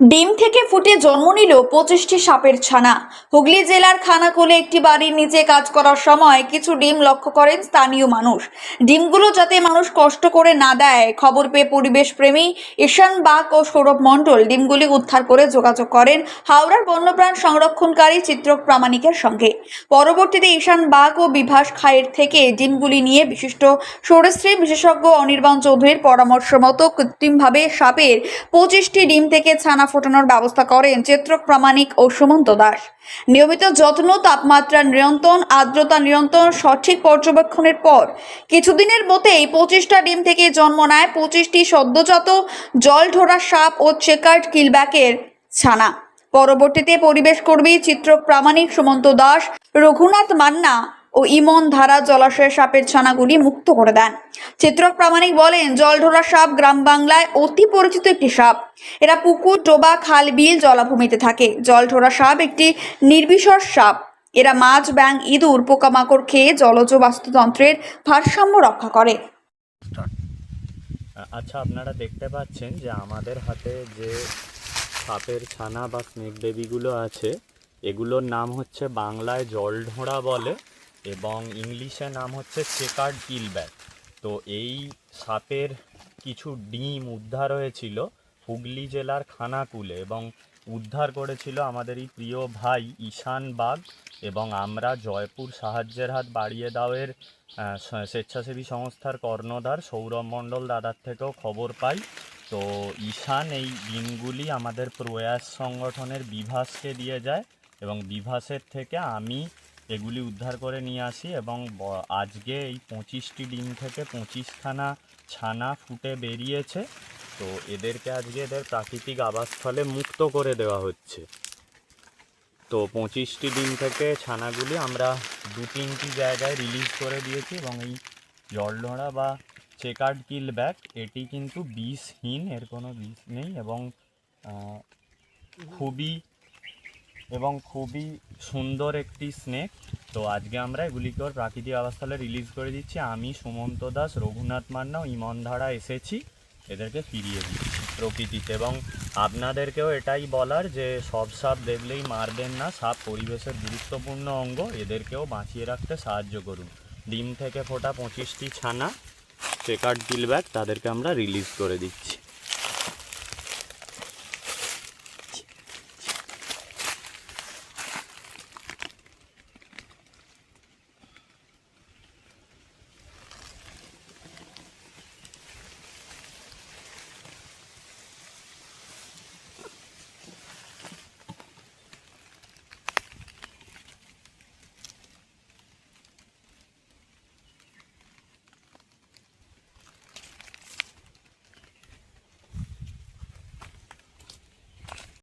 ডিম থেকে ফুটে জন্ম নিল পঁচিশটি সাপের ছানা। হুগলি জেলার খানাকুলে একটি বাড়ির নিচে কাজ করার সময় কিছু ডিম লক্ষ্য করেন স্থানীয় মানুষ। ডিমগুলো যাতে মানুষ কষ্ট করে না দেয়, খবর পেয়ে পরিবেশ প্রেমী ঈশান বাগ ও সৌরভ মণ্ডল ডিমগুলি উদ্ধার করে যোগাযোগ করেন হাওড়ার বন্যপ্রাণ সংরক্ষণকারী চিত্রক প্রামাণিকের সঙ্গে। পরবর্তীতে ঈশান বাগ ও বিভাস খায়ের থেকে ডিমগুলি নিয়ে বিশিষ্ট সৌরশ্রী বিশেষজ্ঞ অনির্বাণ চৌধুরীর পরামর্শ মতো কৃত্রিমভাবে সাপের পঁচিশটি ডিম থেকে ছানা ফোটানোর ব্যবস্থা করেন চিত্রক প্রামাণিক ও সুমন্ত দাস। নিয়মিত যত্ন, তাপমাত্রা নিয়ন্ত্রণ, আর্দ্রতা নিয়ন্ত্রণ, সঠিক পর্যবেক্ষণের পর কিছুদিনের মধ্যেই পঁচিশটা ডিম থেকে জন্ম নেয় পঁচিশটি সদ্যজাত জল ঢোরা সাপ ও চেকার্ড কিলব্যাকের ছানা। পরবর্তীতে পরিবেশ কর্মী, চিত্রক প্রামাণিক সুমন্ত দাস, রঘুনাথ মান্না ও ইমন ধারা জলাশয়ের সাপের ছানাগুলি মুক্ত করে দেন। চিত্রক প্রামাণিক বলেন জলঢোরা সাপ গ্রাম বাংলায় অতি পরিচিত একটি সাপ। এরা পুকুর, ডোবা, খাল, বিল, জলাভূমিতে থাকে। জলঢোরা সাপ একটি নির্বিষর সাপ। এরা মাছ ব্যাং ইঁদুর, পোকামাকড় খেয়ে জলজ বাস্তুতন্ত্রের ভারসাম্য রক্ষা করে। আচ্ছা আপনারা দেখতে পাচ্ছেন যে আমাদের হাতে যে সাপের ছানা বা স্নেক বেবিগুলো আছে, এগুলোর নাম হচ্ছে বাংলায় জলঢোঁড়া বলে। এবং ইংলিশে নাম হচ্ছে চেকার্ড কিলব্যাক তো এই সাপের কিছু ডিম উদ্ধার হয়েছিল হুগলি জেলার খানাকুলে এবং উদ্ধার করেছিল আমাদের এই প্রিয় ভাই ঈশান বাগ এবং আমরা জয়পুর সাহায্যের হাত বাড়িয়ে দাওয়ের স্বেচ্ছাসেবী সংস্থার কর্ণধার সৌরভ মণ্ডল দাদার থেকেও খবর পাই। তো ঈশান, এই ডিমগুলি আমাদের প্রয়াস সংগঠনের বিভাসকে দিয়ে যায় এবং বিভাসের থেকে আমি এগুলি উদ্ধার করে নিয়ে আসি এবং আজকে এই পঁচিশটি ডিম থেকে পঁচিশখানা ছানা ফুটে বেরিয়েছে। তো এদেরকে আজকে এদের প্রাকৃতিক আবাসস্থলে মুক্ত করে দেওয়া হচ্ছে। তো পঁচিশটি ডিম থেকে ছানাগুলি আমরা দু তিনটি জায়গায় রিলিজ করে দিয়েছি এবং এই জলডোড়া বা চেকার্ড কিল ব্যাগ এটি কিন্তু বিষহীন, এর কোনো বিষ নেই এবং খুবই এবং খুবই সুন্দর একটি স্নেক তো আজকে আমরা এগুলিকে ওর প্রাকৃতিক আবাসস্থলে রিলিজ করে দিচ্ছি। আমি সুমন্ত দাস, রঘুনাথ মান্না ইমন ধারা এসেছি। এদেরকে ফিরিয়ে দিচ্ছি প্রকৃতিতে এবং আপনাদেরকেও এটাই বলার যে সব সাপ দেখলেই মারবেন না। সাপ পরিবেশের গুরুত্বপূর্ণ অঙ্গ। এদেরকেও বাঁচিয়ে রাখতে সাহায্য করুন। ডিম থেকে ফোটা পঁচিশটি ছানা চেকার্ড ব্যাগ তাদেরকে আমরা রিলিজ করে দিচ্ছি।